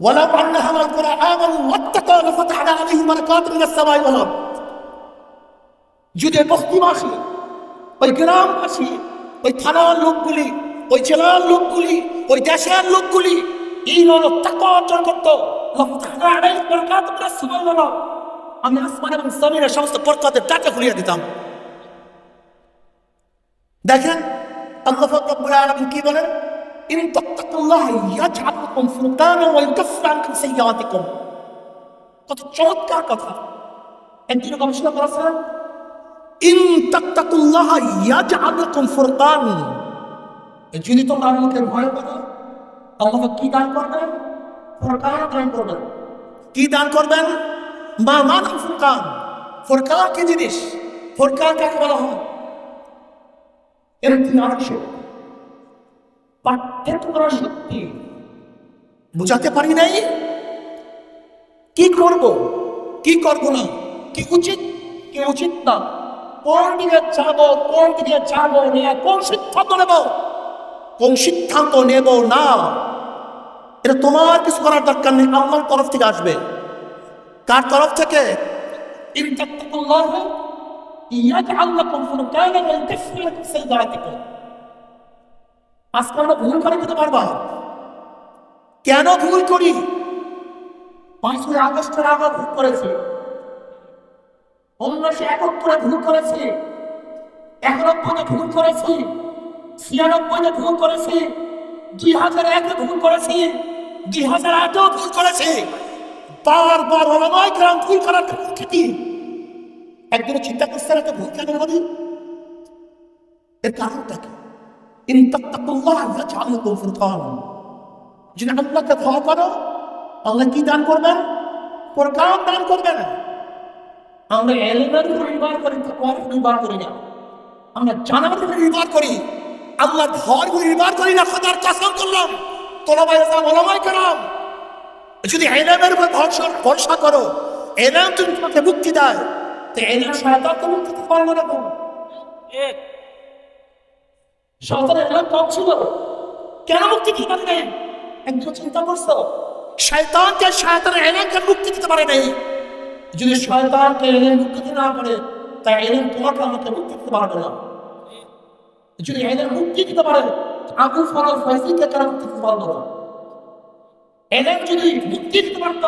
ولو أن أهل القرى آمنوا واتقوا لفتحنا عليهم بركات من السماء والأرض যদি বস্তিবাসী ওই গ্রামবাসী ওই থানার লোকগুলি ওই জেলার লোকগুলি ওই দেশের লোকগুলি এই হল টাকা অর্জন করতো লফতাহনা আলাইহিম বারাকাতুম মিনাস সামাই ওয়াল আরদ। আমি আসমান এবং জমিনের সমস্ত বরকতের টাকা খুলিয়ে দিতাম। দেখেন, আল্লাহ রব্বুল আলামিন কি বলেন? ইন তাত্তাকুল্লাহ ইয়াজআল লাকুম ফুরকানা ওয়া ইউকাফির আনকুম সাইয়্যাতিকুম। কত চমৎকার কথা। একদিন গবেষণা করেছিলেন, ইন তাত্তাকুল্লাহ ইয়াজআল লাকুম ফুরকান যদি তোমরা আল্লাহকে ভয় করো, আল্লাহ কি দান করবেন? ফুরকান দান করবেন। কি দান করবেন? মা মানাম ফুরকান। ফুরকান কি জিনিস? ফুরকান কাকে বলা হয়? এরকম আদর্শ পার্থক্য করার শক্তি। বুঝাতে পারি নাই? কি করব? কি করব না? কি উচিত? কি উচিত না? কোন দিকে যাব, কোন দিকে যাব নিয়ে কোন সিদ্ধান্ত নেব? কোন সিদ্ধান্ত নেব না? এটা তোমার কিছু করার দরকার নেই আমার তরফ থেকে আসবে। কার তরফ থেকে। আজকে আমরা ভুল করে দিতে পারবা। কেন ভুল করি? পাঁচই আগস্টের আগে ভুল করেছি। উনিশশো একাত্তরে ভুল করেছি। একানব্বইতে ভুল করেছি। ছিয়ানব্বইতে ভুল করেছি। দুই হাজার একে ভুল করেছি। দুই হাজার আটেও ভুল করেছি। বারবার ওলামাই গ্রাম ভুল করার ক্ষতি একদিনে চিন্তা করছেন একটা ভুল কেন করি এর কারণটা কি? যদি আল্লাহকে আল্লাহ কি দান করবেন? প্রকার দান করবেন। আমরা এলিমের উপর নির্ভর করি, তাকওয়ার নির্ভর করি না। আমরা জানার নির্ভর করি। আল্লাহ উপর নির্ভর করি না, খোদার কসম করলাম। তোলাবাই ওলামাই কালাম যদি এলেমের উপর ভরসা ভরসা করো এলেম তুমি তোমাকে মুক্তি দেয় তো শয়তানকে মুক্তি পারব না কেন? শয়তানের কম ছিল। কেন মুক্তি দিতে পারে নাই একজন চিন্তা করছ? শয়তানকে শয়তানের এলেমকে মুক্তি দিতে পারে নাই। যদি শয়তানকে এলেম মুক্তি দিতে না পারে তাই এলেম তোমাকে আমাকে মুক্তি দিতে পারবে না। যদি এলেম মুক্তি দিতে পারে আবু ফরল ফয়সিকে কেন মুক্তি দিতে পারব না? এলেম যদি মুক্তি দিতে পারত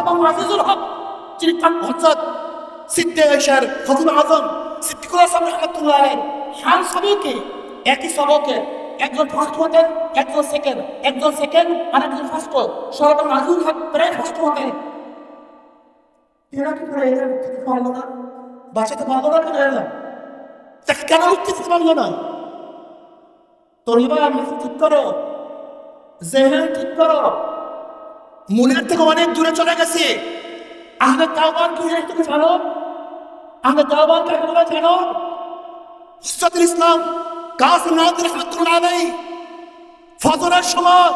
এবং আজিজুল হক, যিনি তার হজরত সিদ্দিক এশার খতিব আজম সিদ্দিকুল হাসান রহমতুল্লাহ শান সবকে একই সবকে একজন ফার্স্ট হতেন একজন সেকেন্ড একজন সেকেন্ড আর একজন ফার্স্ট সরব আজিজুল হক প্রায় ফার্স্ট হতেন এরা কি করে এলেম মুক্তি দিতে পারল না? বাঁচাতে পারল না কেন এলেম তাকে কেন মুক্তি দিতে পারল না? তোর এবার ঠিক করো। জেহেন ঠিক করো। মনের থেকে অনেক দূরে চলে গেছে। আহমেদ তাওবান কি জানি তুমি জানো? আহমেদ তাওবান কাকে বলে জানো? হুসরাতুল ইসলাম, কাসিম নাদির রহমতুল্লাহ আলাইহি। ফজরের সময়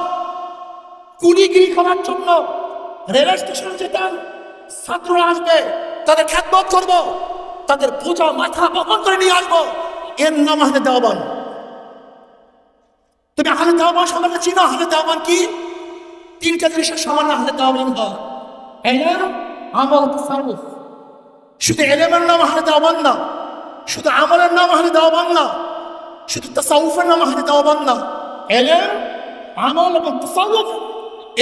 কুলিগিরি করার জন্য রেল স্টেশনে যেতাম। ছাত্ররা আসবে, তাদের খ্যাতমত করব, তাদের বোঝা মাথা বহন করে নিয়ে আসব। এর নাম আহমেদ তাওবান তুমি আহলে দাওয়ান সম্পর্কে চিনো আহলে দাওয়ান কি? তিনটা জিনিসের সমান, আহলে দাওয়ান হয় এলেম, আমল, তাসারুফ। শুধু এলেমের নাম আহলে দাওয়ান না, শুধু আমলের নাম আহলে দাওয়ান না, শুধু তাসাউফের নাম আহলে দাওয়ান না। এলেম, আমল এবং তাসাউফ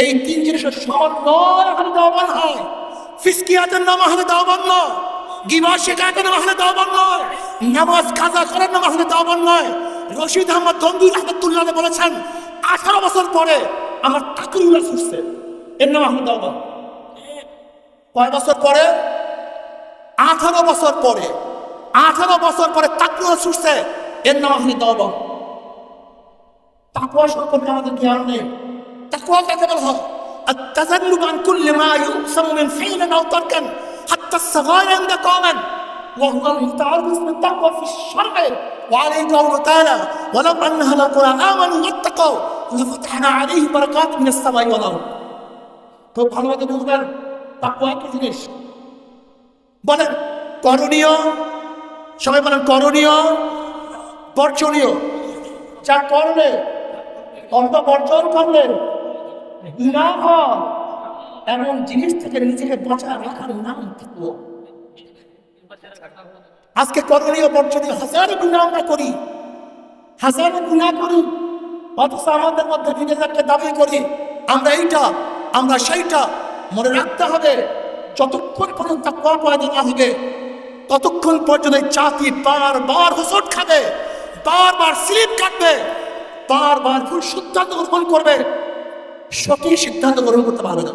এই তিন জিনিসের সমন্বয় আহলে দাওয়ান হয়। ফিসকিয়াতের নাম আহলে দাওয়ান না। গিবা শেখাতের নাম আহলে দাওয়ান নয় নামাজ কাজা করার নাম আহলে দাওয়ান নয় রশিদ আহমদ তন্দুর রহমতুল্লাহ বলেছেন আঠারো বছর পরে আমার তাকুল্লাহ ছুটছে এর নাম আহমদ দাওয়ান কয় বছর পরে আঠারো বছর পরে আঠারো বছর পরে তাকুয়া ছুটছে এর নাম আহমদ দাওয়ান তাকুয়া সম্পর্কে আমাদের জ্ঞান নেই তাকুয়া কাকে বলা হয় التذنب عن كل ما يؤثم من فعل او تركا حتى الصغائر عند قوما وهو المتعرض من التقوى في الشرع وعليه قوله تعالى ولو ان اهل القرى امنوا واتقوا لفتحنا عليهم بركات من السماء والارض তো ভালোভাবে বুঝবেন তাকুয়া কি জিনিস বলেন করণীয় সবাই বলেন করণীয় বর্জনীয় যা করলে অন্ত বর্জন করলে না হয় এমন জিনিস থেকে নিজেকে বচা রাখার নাম থাকব আজকে করণীয় বর্জনীয় হাজার গুণা আমরা করি, হাজার গুণা করি, অথচ আমাদের মধ্যে নিজেদেরকে দাবি করি, আমরা এইটা, আমরা সেইটা মনে রাখতে হবে, যতক্ষণ পর্যন্ত কল পয়দা হবে, ততক্ষণ পর্যন্ত জাতি বারবার হোসট খাবে, বারবার স্লিপ কাটবে, বারবার ভুল সিদ্ধান্ত গ্রহণ করবে, সঠিক সিদ্ধান্ত গ্রহণ করতে পারবে না।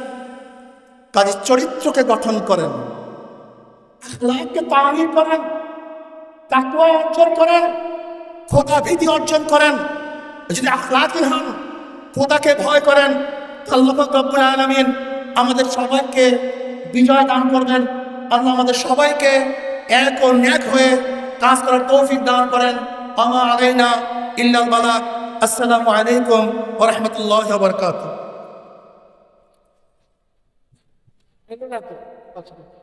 কাজে চরিত্রকে গঠন করেন। আখলাককে তামিল করেন তাকুয়া অর্জন করেন, খোদা ভীতি অর্জন করেন। যদি আখলাকি হন, খোদাকে ভয় করেন আল্লাহ রব্বুল আলামিন আমাদের সবাইকে বিজয় দান করবেন। আল্লাহ আমাদের সবাইকে এক ও ন্যাক হয়ে কাজ করার তৌফিক দান করেন। আমা আলাইনা ইল্লাল বালাক। আসসালামু আলাইকুম ওয়া রাহমাতুল্লাহি ওয়া বারাকাতুহু। এটা না তো? আচ্ছা।